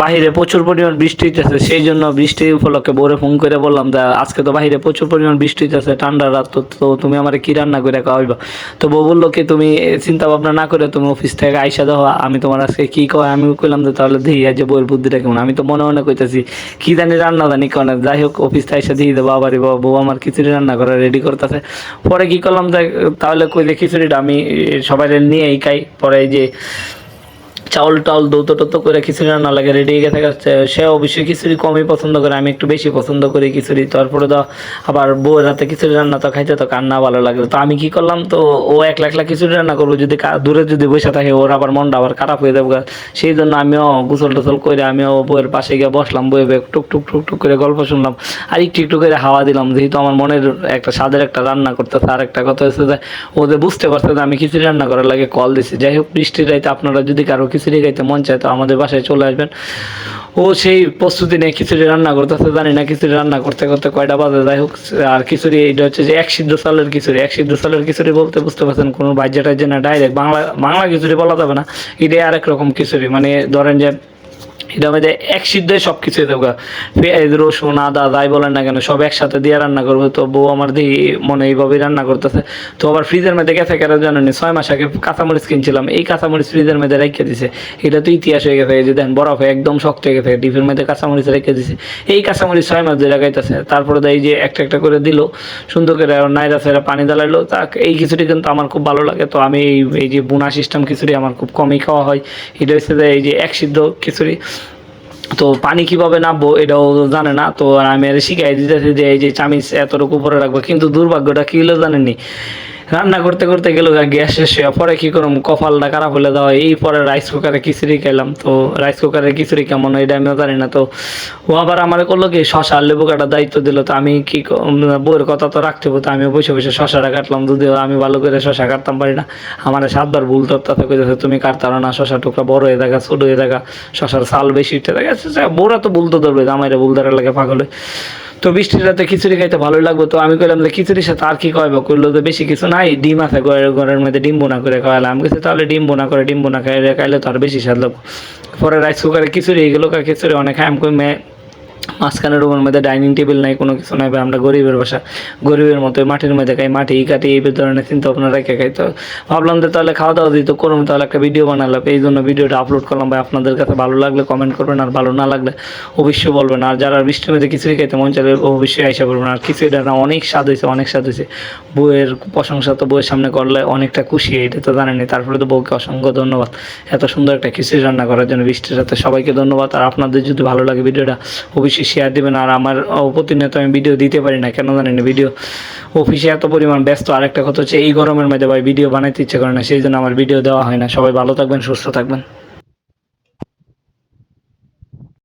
বাহিরে প্রচুর পরিমাণ বৃষ্টি হইতেছে সেই জন্য বৃষ্টি উপলক্ষে বউরে ফোন করে বললাম যে, আজকে তো বাহিরে প্রচুর পরিমাণ বৃষ্টি হইতেছে, ঠান্ডা রাত, তো তুমি আমার কি রান্না করে খাওয়াইবা তো বউ বলল কি, তুমি চিন্তা ভাবনা না করে তুমি অফিস থেকে আইসা দাও আমি তোমার আজকে কি কয়, আমি কইলাম যে তাহলে দিই আজ বউয়ের বুদ্ধিটা কেমন? আমি তো মনে মনে কইতেছি, কি জানি রান্না জানি কেন যাই হোক অফিস থেকে এসে দিয়ে দেবো, আবার বউ আমার খিচুড়ি রান্না করে রেডি করতেছে। পরে কি করলাম যে, তাহলে কইলে খিচুড়িটা আমি সবাই নিয়েই খাই, পরে যে চাউল টাউল দৌতো টৌতো করে খিচুড়ি রান্না লাগে রেডি হয়ে গেছে সে অবশ্যই খিচুড়ি কমই পছন্দ করে, আমি একটু বেশি পছন্দ করি খিচুড়ি। তারপরে তো আবার বউয়ের হাতে খিচুড়ি রান্না তো খাইতে তো কান্না ভালো লাগে। তো আমি কি করলাম, তো ও এক লাখ লাখ খিচুড়ি রান্না করব, যদি দূরে যদি বসে থাকে, ওর আবার মনটা আবার খারাপ হয়ে যাবে সেই জন্য আমিও গুসল টুসল করে আমিও বউয়ের পাশে গিয়ে বসলাম, বউয়ে টুক টুক টুক টুক করে গল্প শুনলাম। আর একটু একটু করে হাওয়া দিলাম, যেহেতু আমার মনের একটা স্বাদের একটা রান্না করতেছে, আর একটা কথা হচ্ছে যে ওদের বুঝতে পারছে যে আমি খিচুড়ি রান্না করার লাগে কল দিছি। যাই হোক, বৃষ্টির রাইতে আপনারা যদি কারও খিচুড়ি খাইতে মন চায়, তো আমাদের বাসায় চলে আসবেন। ও সেই প্রস্তুতি নিয়ে খিচুড়ি রান্না করতেছে, জানি না খিচুড়ি রান্না করতে করতে কয়টা বাজে, যাই হোক, আর খিচুড়ি এটা হচ্ছে যে এক সিদ্ধ চালের খিচুড়ি, এক সিদ্ধ চালের খিচুড়ি বলতে বুঝতে পারছেন কোনো বাজ্যটা যে না ডাইরেক্ট বাংলা বাংলা খিচুড়ি বলা যাবে না, এটাই আরেক রকম খিচুড়ি মানে ধরেন যে এটা মধ্যে এক সিদ্ধে সব কিছু দেবো পেঁয়াজ, রসুন, আদা, যাই বলেন না কেন, সব একসাথে দিয়ে রান্না করব। তো বউ আমার দিয়ে মনে এইভাবেই রান্না করতেছে। তো আবার ফ্রিজের মধ্যে গেছে কেন জানেন ছয় মাস আগে কাঁচামরিচ কিনছিলাম। এই কাঁচামরিচ ফ্রিজের মধ্যে রেখে দিছে। এটা তো ইতিহাস হয়ে গেছে যে দেখেন বরফ একদম শক্ত হয়ে গেছে, ডিপের মধ্যে কাঁচামরিচ রেখে দিছে। এই কাঁচামরিচ ছয় মাস ধরে লাগাইতেছে। তারপরে দেয় এই যে একটা একটা করে দিল, সুন্দর করে নাইরা সেরা পানি জ্বালাইলো। তা এই খিচুড়ি কিন্তু আমার খুব ভালো লাগে। তো আমি এই- এই যে বোনা সিস্টেম খিচুড়ি আমার খুব কমই খাওয়া হয়। এটা হচ্ছে যে এই যে এক সিদ্ধ খিচুড়ি। তো পানি কীভাবে নামবো এটাও জানে না, তো আমি আর শিখাই দিতেছি যে এই যে চামিচ এতটুকু উপরে রাখব, কিন্তু দুর্ভাগ্যটা কি হলো জানেননি? রান্না করতে করতে গেল গ্যাস শেষ হয়ে পরে কি করুম? কপালটা খারাপ হলে দেওয়া এই পরে রাইস কুকারে খিচুড়ি খেলাম তো রাইস কুকারে খিচুড়ি কেমন এটা আমিও জানি না। তো ও আবার আমার করল কি শশা লেবু কাটার দায়িত্ব দিল। তো আমি কি বউয়ের কথা তো রাখতে হতো আমি বসে বসে শশাটা কাটলাম। যদিও আমি ভালো করে শশা কাটতাম পারি না। আমার সাতবার ভুল তত্ত্বাতে কইতেছে তুমি কাটতারো না শশা টুকরা বড় হয়ে থাকা ছোট হয়ে থাকা শশার সাল বেশি উঠে থাকে। আচ্ছা, আচ্ছা, বউরা তো ভুল তো ধরবে আমার ভুল ধরার লাগে পাগল। তো বৃষ্টির রাতে খিচুড়ি খাইতে ভালো লাগবে। তো আমি কইলাম যে খিচুড়ির সাথে আর কি খাওয়াবো কইলো যে বেশি কিছু নাই, ডিম আছে ঘরের ঘরের মধ্যে ডিম বোনা করে খাওয়ালাম আমি কিছু তাহলে ডিম বোনা করে, ডিম বোনা খাইলে খাইলে তো আর বেশি স্বাদ লাগবে। পরে রাইস কুকারে খিচুড়ি এগুলো খিচুড়ি অনেক খাই আমি মাঝখানে রুমের মধ্যে ডাইনিং টেবিল নাই, কোনো কিছু নাই আমরা গরিবের বাসা। গরিবের মতো মাটির মধ্যে খাই, মাটি কাটি এই ধরনের চিন্তা ভাবনা রেখে খাই। তো ভাবলাম যে তাহলে খাওয়া দাওয়া দিত করুন তাহলে একটা ভিডিও বানালাম। এই জন্য ভিডিওটা আপলোড করলাম, ভাই, আপনাদের কাছে ভালো লাগলে কমেন্ট করবেন, আর ভালো না লাগলে অবশ্যই বলবেন। আর যারা বৃষ্টির মধ্যে খিচুড়ি খাইতে মন চাইলে অবশ্যই আইসা করবেন আর খিচুড়িটা না, অনেক স্বাদ হয়েছে অনেক স্বাদ হয়েছে বউয়ের প্রশংসা তো বউয়ের সামনে করলে অনেকটা খুশি, এটা তো জানেনি তারপরে তো বউকে অসংখ্য ধন্যবাদ। এত সুন্দর একটা খিচুড়ি রান্না করার জন্য বৃষ্টির সাথে সবাইকে ধন্যবাদ। আর আপনাদের যদি ভালো লাগে ভিডিওটা অবশ্যই শেয়ার দেবেন আর আমার প্রতিনিয়ত আমি ভিডিও দিতে পারি না, কেন জানেন ভিডিও অফিসে এত পরিমাণ ব্যস্ত আর একটা কথা হচ্ছে এই গরমের মধ্যে ভাই ভিডিও বানাইতে ইচ্ছে করে না, সেই জন্য আমার ভিডিও দেওয়া হয় না। সবাই ভালো থাকবেন, সুস্থ থাকবেন।